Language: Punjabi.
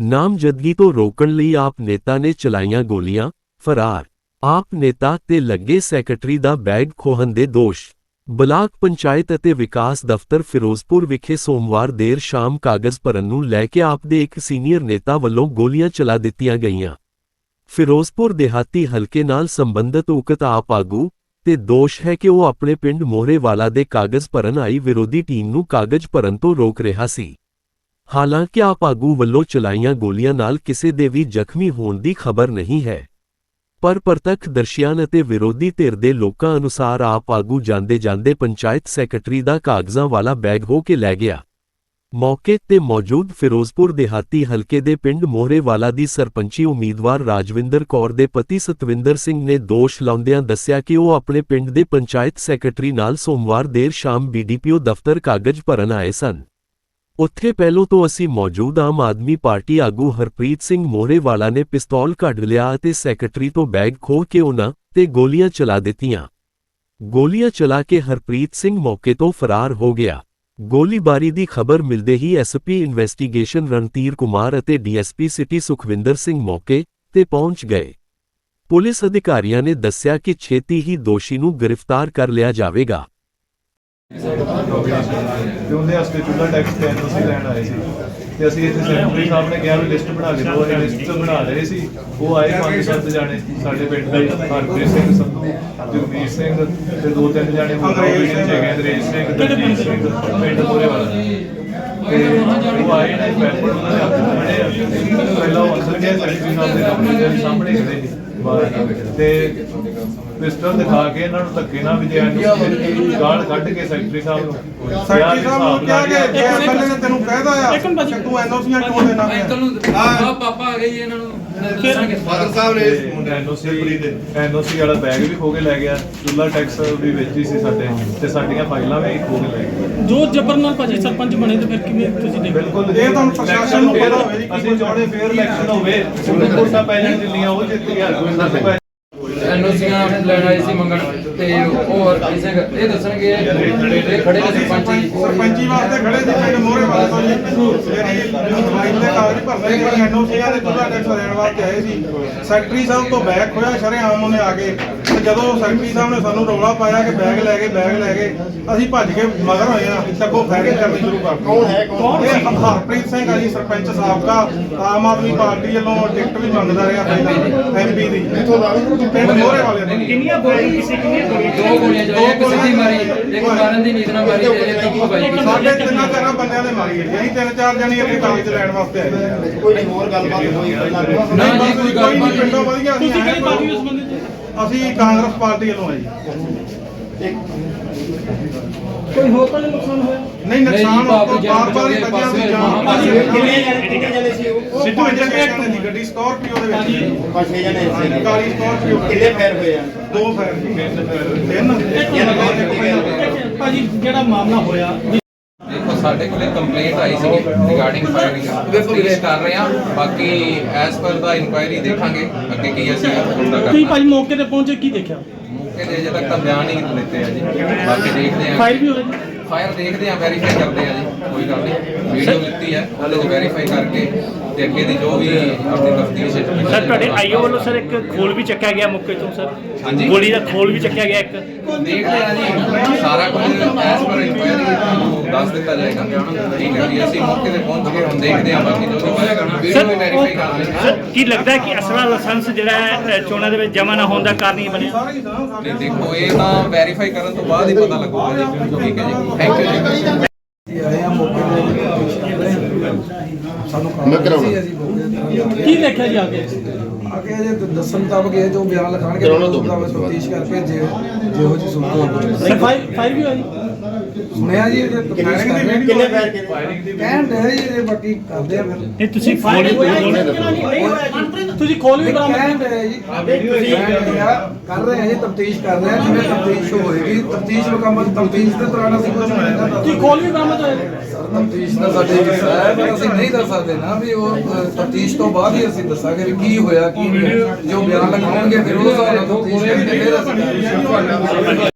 ਨਾਮਜ਼ਦਗੀ ਤੋਂ ਰੋਕਣ ਲਈ ਆਪ ਨੇਤਾ ਨੇ ਚਲਾਈਆਂ ਗੋਲੀਆਂ, ਫਰਾਰ। ਆਪ ਨੇਤਾ ਤੇ ਲੱਗੇ ਸੈਕਟਰੀ ਦਾ ਬੈਗ ਖੋਹਣ ਦੇ ਦੋਸ਼। ਬਲਾਕ ਪੰਚਾਇਤ ਅਤੇ ਵਿਕਾਸ ਦਫ਼ਤਰ ਫਿਰੋਜ਼ਪੁਰ ਵਿਖੇ ਸੋਮਵਾਰ ਦੇਰ ਸ਼ਾਮ ਕਾਗਜ਼ ਭਰਨ ਨੂੰ ਲੈ ਕੇ ਆਪ ਦੇ ਇੱਕ ਸੀਨੀਅਰ ਨੇਤਾ ਵੱਲੋਂ ਗੋਲੀਆਂ ਚਲਾ ਦਿੱਤੀਆਂ ਗਈਆਂ। ਫਿਰੋਜ਼ਪੁਰ ਦੇਹਾਤੀ ਹਲਕੇ ਨਾਲ ਸੰਬੰਧਿਤ ਉਕਤ ਆਪ ਆਗੂ ਤੇ ਦੋਸ਼ ਹੈ ਕਿ ਉਹ ਆਪਣੇ ਪਿੰਡ ਮੋਹਰੇਵਾਲਾ ਦੇ ਕਾਗਜ਼ ਭਰਨ ਆਈ ਵਿਰੋਧੀ ਟੀਮ ਨੂੰ ਕਾਗਜ਼ ਭਰਨ ਤੋਂ ਰੋਕ ਰਿਹਾ ਸੀ। ਹਾਲਾਂਕਿ ਆਪ ਆਗੂ ਵੱਲੋਂ ਚਲਾਈਆਂ ਗੋਲੀਆਂ ਨਾਲ ਕਿਸੇ ਦੇ ਵੀ ਜ਼ਖਮੀ ਹੋਣ ਦੀ ਖਬਰ ਨਹੀਂ ਹੈ। ਪਰ ਪ੍ਰਤੱਖ ਦਰਸ਼ੀਆਂ ਅਤੇ ਵਿਰੋਧੀ ਧਿਰ ਦੇ ਲੋਕਾਂ ਅਨੁਸਾਰ ਆਪ ਆਗੂ ਜਾਂਦੇ ਜਾਂਦੇ ਪੰਚਾਇਤ ਸੈਕਟਰੀ ਦਾ ਕਾਗਜ਼ਾਂ ਵਾਲਾ ਬੈਗ ਹੋ ਕੇ ਲੈ ਗਿਆ। ਮੌਕੇ ਤੇ ਮੌਜੂਦ ਫਿਰੋਜ਼ਪੁਰ ਦਿਹਾਤੀ ਹਲਕੇ ਦੇ ਪਿੰਡ ਮੋਹਰੇਵਾਲਾ ਦੀ ਸਰਪੰਚੀ ਉਮੀਦਵਾਰ ਰਾਜਵਿੰਦਰ ਕੌਰ ਦੇ ਪਤੀ ਸਤਵਿੰਦਰ ਸਿੰਘ ਨੇ ਦੋਸ਼ ਲਾਉਂਦਿਆਂ ਦੱਸਿਆ ਕਿ ਉਹ ਆਪਣੇ ਪਿੰਡ ਦੇ ਪੰਚਾਇਤ ਸੈਕਟਰੀ ਨਾਲ ਸੋਮਵਾਰ ਦੇਰ ਸ਼ਾਮ ਬੀਡੀਪੀਓ ਦਫ਼ਤਰ ਕਾਗਜ਼ ਭਰਨ ਆਏ ਸਨ। ਉੱਥੇ ਪਹਿਲੋਂ ਤੋਂ ਅਸੀਂ ਮੌਜੂਦ ਆਮ ਆਦਮੀ ਪਾਰਟੀ ਆਗੂ ਹਰਪ੍ਰੀਤ ਸਿੰਘ ਮੋਹਰੇਵਾਲਾ ਨੇ ਪਿਸਤੌਲ ਕੱਢ ਲਿਆ ਅਤੇ ਸੈਕਟਰੀ ਤੋਂ ਬੈਗ ਖੋਹ ਕੇ ਉਹਨਾਂ ਤੇ ਗੋਲੀਆਂ ਚਲਾ ਦਿੱਤੀਆਂ। ਗੋਲੀਆਂ ਚਲਾ ਕੇ ਹਰਪ੍ਰੀਤ ਸਿੰਘ ਮੌਕੇ ਤੋਂ ਫਰਾਰ ਹੋ ਗਿਆ। ਗੋਲੀਬਾਰੀ ਦੀ ਖਬਰ ਮਿਲਦੇ ਹੀ ਐਸਪੀ ਇਨਵੈਸਟੀਗੇਸ਼ਨ ਰਣਧੀਰ ਕੁਮਾਰ ਅਤੇ ਡੀਐਸਪੀ ਸਿਟੀ ਸੁਖਵਿੰਦਰ ਸਿੰਘ ਮੌਕੇ ਤੇ ਪਹੁੰਚ ਗਏ। ਪੁਲਿਸ ਅਧਿਕਾਰੀਆਂ ਨੇ ਦੱਸਿਆ ਕਿ ਛੇਤੀ ਹੀ ਦੋਸ਼ੀ ਨੂੰ ਗ੍ਰਿਫਤਾਰ ਕਰ ਲਿਆ ਜਾਵੇਗਾ। ਤੇ ਉਹਦੇ ਵਾਸਤੇ ਚੁੱਲਾ ਟੈਕਸ ਤੇ ਤੁਸੀਂ ਲੈਣ ਆਏ ਸੀ। ਤੇ ਅਸੀਂ ਇੱਥੇ ਸੈਕਟਰੀ ਸਾਹਿਬ ਨੇ ਕਿਹਾ ਵੀ ਲਿਸਟ ਬਣਾ ਕੇ ਦਿਓ ਅਸੀਂ ਲਿਸਟ ਬਣਾ ਰਹੇ ਸੀ। ਉਹ ਆਏ ਪੰਜ ਸੱਤ ਜਾਣੇ ਸਾਡੇ ਪਿੰਡ ਦੇ ਹਰਪ੍ਰੀਤ ਸਿੰਘ ਸੰਧੂ ਜਗਦੀਸ਼ ਸਿੰਘ ਤੇ ਦੋ ਤਿੰਨ ਜਾਣੇ ਹੋਰ ਸਿੰਘ। ਹੈਗੇ ਅੰਗਰੇਜ਼ ਸਿੰਘ ਦਲਜੀਤ ਸਿੰਘ ਪਿੰਡ ਪੂਰੇ ਵਾਲਾ ਤੇ ਉਹ ਆਏ ਨੇ ਵੈਪਨ ਉਹਨਾਂ ਦੇ ਹੱਥ ਪਹਿਲਾਂ ਉਹ ਅੰਦਰ ਗਏ ਦੇ ਸਾਹਮਣੇ ਖੜੇ। ਬਾਹਰ ਤੇ ਪਿਸਟਲ ਦਿਖਾ ਕੇ ਇਹਨਾਂ ਨੂੰ ਧੱਕੇ ਨਾਲ ਵੀ ਐਨੂੰ ਗਾਲ ਕੱਢ ਕੇ ਸੈਕਟਰੀ ਸਾਹਿਬ ਨੂੰ। ਸੈਕਟਰੀ ਸਾਹਿਬ ਨੂੰ ਕਿਹਾ ਕਿ ਜੇ ਐਮਐਲਏ ਨੇ ਤੈਨੂੰ ਕਹਿਦਾ ਆ ਕਿ ਤੂੰ ਐਨਓਸੀਆਂ ਕਿਉਂ ਦੇਣਾ ਨੂੰ ਆ ਪਾਪਾ ਆ ਗਈ ਇਹਨਾਂ ਨੂੰ। ਫਾਦਰ ਸਾਹਿਬ ਨੇ ਐਨਓਸੀ ਐਨਓਸੀ ਵਾਲਾ ਬੈਗ ਵੀ ਖੋ ਕੇ ਲੈ ਗਿਆ ਚੁੱਲਾ ਟੈਕਸ ਵੀ ਵਿੱਚ ਸੀ ਸਾਡੇ ਤੇ ਸਾਡੀਆਂ ਫਾਈਲਾਂ ਵੀ ਖੋ ਕੇ ਲੈ ਗਿਆ ਜੋ ਜਬਰ ਨਾਲ ਭਾਜੀ ਸਰਪੰਚ ਬਣੇ ਤੇ ਫਿਰ ਕਿਵੇਂ ਤੁਸੀਂ ਦੇਖਦੇ ਬਿਲਕੁਲ ਇਹ ਤੁਹਾਨੂੰ ਪ੍ਰਸ਼ਾਸਨ ਨੂੰ ਪਤਾ ਹੋਵੇ ਜੀ ਕੀ ਅਸੀਂ ਚਾਹੁੰਦੇ ਫੇਅਰ ਇਲੈਕਸ਼ਨ ਹੋਵੇ। ਕੋਰਟ ਦਾ ਪਹਿਲਾਂ ਦਿੱਲੀਆਂ ਉਹ ਜਿੱਤ ਗਿਆ ਐਨਓਸੀਆਂ ਲੈਣ ਆਏ ਸੀ ਮੰਗਣ ਤੇ ਉਹ ਹਰਪ੍ਰੀਤ ਸਿੰਘ ਇਹ ਦੱਸਣਗੇ ਇਹ ਖੜੇ ਨੇ ਸਰਪੰਚ ਜੀ। ਸਰਪੰਚੀ ਵਾਸਤੇ ਖੜੇ ਸੀ ਪਿੰਡ ਮੋਹਰੇ ਵਾਲਾ ਤੋਂ ਜੀ। ਜਿਹੜੀ ਮੋਬਾਈਲ ਦੇ ਕਾਗਜ਼ ਭਰਦੇ ਸੀ ਐਨਓਸੀਆਂ ਦੇ ਤੁਲਾ ਟੈਕਸ ਲੈਣ ਵਾਸਤੇ ਆਏ ਸੀ। ਸੈਕਟਰੀ ਸਾਹਿਬ ਤੋਂ ਬੈਗ ਖੋਇਆ ਸ਼ਰੇਆਮ ਉਹਨੇ ਆ ਕੇ। ਤੇ ਜਦੋਂ ਸੈਕਟਰੀ ਸਾਹਿਬ ਨੇ ਸਾਨੂੰ ਰੌਲਾ ਪਾਇਆ ਕਿ ਬੈਗ ਲੈ ਕੇ ਬੈਗ ਲੈ ਕੇ ਅਸੀਂ ਭੱਜ ਕੇ ਮਗਰ ਹੋਏ ਆ ਅੱਗੋਂ ਫਾਇਰਿੰਗ ਕਰਨੀ ਸ਼ੁਰੂ ਕਰ ਕੌਣ ਹੈ ਕੌਣ ਇਹ ਹਰਪ੍ਰੀਤ ਸਿੰਘ ਆ ਜੀ ਸਰਪੰਚ ਸਾਬਕਾ। ਆਮ ਆਦਮੀ ਪਾਰਟੀ ਵੱਲੋਂ ਟਿਕਟ ਵੀ ਮੰਗਦਾ ਰਿਹਾ ਪਹਿਲਾਂ ਐਮਪੀ ਦੀ। ਪਿੰਡ ਮੋਹਰੇ ਵਾਲੇ ਨੇ। ਕਿੰਨੀਆਂ ਗੋਲੀਆਂ ਸੀ ਕਿੰਨੀਆਂ ਗੋਲੀਆਂ ਦੋ ਗੋਲੀਆਂ ਚਲਾਈਆਂ ਇੱਕ ਸਿੱਧੀ ਮਾਰੀ ਇੱਕ ਮਾਰਨ ਦੀ ਨੀਤ ਨਾਲ ਮਾਰੀ ਤੇ ਇੱਕ ਭਾਈ ਸਾਡੇ ਤਿੰਨਾਂ ਚਾਰਾਂ ਬੰਦਿਆਂ ਨੇ ਮਾਰੀ ਹੈ ਅਸੀਂ ਤਿੰਨ ਚਾਰ ਜਣੇ ਇੱਥੇ ਕਾਗਜ਼ ਲੈਣ ਵਾਸਤੇ ਆਏ ਸੀ। ਕੋਈ ਹੋਰ ਗੱਲਬਾਤ ਹੋਈ ਪਹਿਲਾਂ ਨਾ ਜੀ ਕੋਈ ਗੱਲ ਕੋਈ ਨਹੀਂ ਪਿੰਡੋਂ ਵਧੀਆ ਅਸੀਂ ਤੁਸੀਂ ਕਿਹੜੀ ਆਏ ਪਾਰਟੀ ਉਸ ਬੰਦੇ ਤੇ ਅਸੀਂ ਕਾਂਗਰਸ ਪਾਰਟੀ ਵੱਲੋਂ ਆਏ ਜੀ। ਕੋਈ ਹੋਰ ਤਾਂ ਨਹੀਂ ਨੁਕਸਾਨ ਹੋਇਆ? ਨਹੀਂ ਨੁਕਸਾਨ ਬਾਰ ਬਾਰ ਹੀ ਬੱਜਿਆ ਸੀ ਪਾਸੇ ਜਾਨ ਕਿੰਨੇ ਜਣੇ ਕਿੰਨੇ ਜਣੇ ਸੀ ਉਹ? ਸਿੱਧੂ ਇੰਜਨ ਜਣੇ ਦੀ ਗੱਡੀ ਸਕਾਰਪੀਓ ਦੇ ਵਿੱਚ। ਪੰਜ ਛੇ ਜਣੇ ਸੀ ਕਾਲੀ ਸਕਾਰਪੀਓ। ਕਿੰਨੇ ਫੇਰ ਹੋਏ ਆ? ਦੋ ਫਾਇਰ ਤਿੰਨ ਭਾਜੀ ਜਿਹੜਾ ਮਾਮਲਾ ਹੋਇਆ ਦੇਖੋ ਸਾਡੇ ਕੋਲੇ ਕੰਪਲੇਂਟ ਆਈ ਸੀ ਰਿਗਾਰਡਿੰਗ ਫਾਇਰਿੰਗ ਇਨਵੈਸਟੀਗੇਟ ਕਰ ਰਹੇ ਹਾਂ। ਬਾਕੀ ਐਸ ਪਰ ਦਾ ਇਨਕੁਆਇਰੀ ਦੇਖਾਂਗੇ ਅੱਗੇ ਕੀ ਅਸੀਂ ਹੁੰਦਾ ਤੁਸੀਂ ਭਾਜੀ ਮੌਕੇ ਤੇ ਪਹੁੰਚੇ ਕੀ ਦੇਖਿਆ? ਅਜੇ ਤੱਕ ਤਾਂ ਬਿਆਨ ਹੀ ਨਹੀਂ ਦਿੱਤੇ ਆ ਜੀ। ਬਾਕੀ ਦੇਖਦੇ ਹਾਂ ਫਾਇਰ ਵੀ ਦੇਖਦੇ ਹਾਂ ਵੈਰੀਫਾਈ ਕਰਦੇ ਆ ਜੀ ਕੋਈ ਗੱਲ ਨਹੀਂ। ਵੀਡੀਓ ਦਿੱਤੀ ਹੈ ਉਹਦੇ ਚ ਵੈਰੀਫਾਈ ਕਰਕੇ ਤੇ ਅੱਗੇ ਦੀ ਜੋ ਵੀ ਆਪਣੀ ਤਫਤੀਸ਼ ਸਰ ਤੁਹਾਡੇ ਆਈਓ ਵੱਲੋਂ ਸਰ ਇੱਕ ਖੋਲ ਵੀ ਚੱਕਿਆ ਗਿਆ ਮੌਕੇ ਤੋਂ ਸਰ। ਹਾਂਜੀ। ਗੋਲੀ ਦਾ ਖੋਲ ਵੀ ਚੱਕਿਆ ਗਿਆ ਇੱਕ। ਦੇਖਦੇ ਆ ਜੀ ਸਾਰਾ ਕੁਝ ਐਸ ਪਰ ਇਨਕੁਆਇਰੀ ਦੱਸ ਦਿੱਤਾ ਜਾਏਗਾ। ਠੀਕ ਹੈ ਜੀ ਅਸੀਂ ਮੌਕੇ ਤੇ ਪਹੁੰਚ ਕੇ ਹੁਣ ਦੇਖਦੇ ਹਾਂ ਬਾਕੀ ਜੋ ਵੀ ਹੋਏਗਾ ਵੀ ਵੈਰੀਫਾਈ ਕਰ ਰਹੇ ਹਾਂ। ਸਰ ਕੀ ਲੱਗਦਾ ਹੈ ਕਿ ਅਸਲਾ ਲਾਇਸੈਂਸ ਜਿਹੜਾ ਹੈ ਅ, ਚੋਣਾਂ ਦੇ ਵਿੱਚ ਜਮ੍ਹਾਂ ਨਾ ਹੋਣ ਦਾ ਕਾਰਨ ਇਹ ਬਣਿਆ? ਨਹੀਂ ਦੇਖੋ ਇਹ ਤਾਂ ਵੈਰੀਫਾਈ ਕਰਨ ਤੋਂ ਬਾਅਦ ਹੀ ਪਤਾ ਲੱਗੂਗਾ ਜੀ ਠੀਕ ਹੈ ਜੀ। ਥੈਂਕ ਯੂ ਜੀ। ਮੈਂ ਕਰਾਉਣਾ। ਕੀ ਦੇਖਿਆ ਜੀ ਆ ਕੇ? ਅੱਗੇ ਜੇ ਦੱਸਣ ਮੁਤਾਬਕ ਇਹ ਜੋ ਬਿਆਨ ਲਿਖਾਣਗੇ ਕਰਾਉਣਾ ਦੋ। ਤਫਤੀਸ਼ ਕਰ ਭੇਜੇ ਜਿਹੋ ਜੀ ਸੂਰਤ ਹੋਵੇ ਸਰ ਫਾਇਰ ਫਾਇਰ ਵੀ ਹੋਇਆ ਜੀ ਸੁਣਿਆ ਜੀ ਇਹ ਫਾਇਰਿੰਗ ਦੀ ਵੀਡੀਓ ਕਿੰਨੇ ਪੈਰ ਕੇ ਕਹਿਣ ਦੇ ਜੀ ਇਹ ਬਾਕੀ ਕਰਦੇ ਆ ਫਿਰ ਨਹੀਂ ਤੁਸੀਂ ਫਾਇਰ ਨਹੀਂ ਤੁਸੀਂ ਖੋਲ ਵੀ ਬਰਾਮਦ ਦੇ ਜੀ। ਕਰ ਰਹੇ ਆ ਜੀ ਤਫਤੀਸ਼ ਕਰ ਰਹੇ ਆ ਜਿਵੇਂ ਤਫਤੀਸ਼ ਹੋਏਗੀ। ਤਫਤੀਸ਼ ਮੁਕੰਮਲ ਤਫਤੀਸ਼ ਦੇ ਦੌਰਾਨ ਅਸੀਂ ਕੁਝ ਨਹੀਂ ਕਰ ਤੁਸੀਂ ਖੋਲ ਵੀ ਬਰਾਮਦ ਹੋਏ। ਸਰ ਤਫਤੀਸ਼ ਦਾ ਸਾਡੇ ਪਰ ਅਸੀਂ ਨਹੀਂ ਦੱਸ ਸਕਦੇ ਨਾ ਵੀ ਉਹ ਤਫਤੀਸ਼ ਤੋਂ ਬਾਅਦ ਹੀ ਅਸੀਂ ਦੱਸਾਂਗੇ ਵੀ ਕੀ ਹੋਇਆ ਕੀ ਨਹੀਂ। ਜੋ ਬਿਆਨ ਲਿਖਾਉਣਗੇ ਫਿਰ ਉਹ ਨਾਲ ਤਫਤੀਸ਼ ਕਰਕੇ ਫਿਰ ਅਸੀਂ